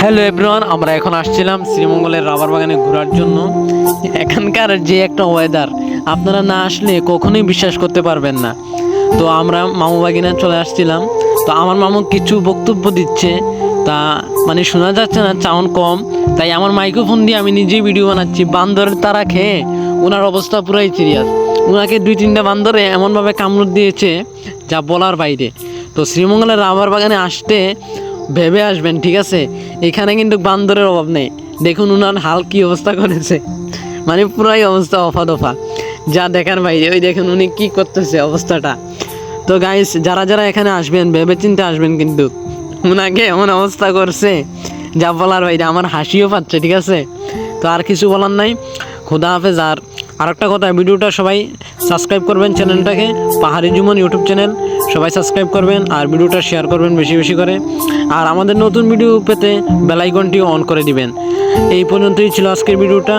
Hello everyone আমরা এখন আসছিলাম শ্রীমঙ্গলের রাবার বাগানে ঘোরার জন্য। এখানকার যে একটা ওয়েদার আপনারা না আসলে কখনোই বিশ্বাস করতে পারবেন না। তো আমরা মামু বাগিনা চলে আসছিলাম। তো আমার মামু কিছু বক্তব্য দিচ্ছে। তা মানে শোনা যাচ্ছে না চাউন কম। তাই আমার মাইক্রোফোন দিয়ে আমি নিজেই ভিডিও বানাচ্ছি। বান্দরের তারা খেয়ে ওনার অবস্থা পুরাই সিরিয়াস ওনাকে দুই তিনটা বান্দরে এমনভাবে কামড় দিয়েছে যা বলার বাইরে। তো শ্রীমঙ্গলের রাবার বাগানে আসতে ভেবে আসবেন, ঠিক আছে? এখানে কিন্তু বান্দরের অভাব নেই। দেখুন উনার হাল কি অবস্থা করেছে। মানে পুরাই অবস্থা অফা দফা যা দেখার বাইরে, ওই দেখুন উনি কি করতেছে অবস্থাটা। তো গাইস যারা যারা এখানে আসবেন, ভেবে চিন্তে আসবেন কিন্তু, উনাকে এমন অবস্থা করছে, যা বলার বাইরে, আমার হাসিও পাচ্ছে, ঠিক আছে? তো আর কিছু বলার নাই। খোদা হাফেজ আর আরেকটা কথা, ভিডিওটা সবাই সাবস্ক্রাইব করবেন চ্যানেলটাকে, পাহাড়ি জুমন ইউটিউব চ্যানেল, সবাই সাবস্ক্রাইব করবেন আর ভিডিওটা শেয়ার করবেন বেশি বেশি করে। আর আমাদের নতুন ভিডিও পেতে বেলাইকনটি অন করে দিবেন। এই পর্যন্তই ছিল আজকের ভিডিওটা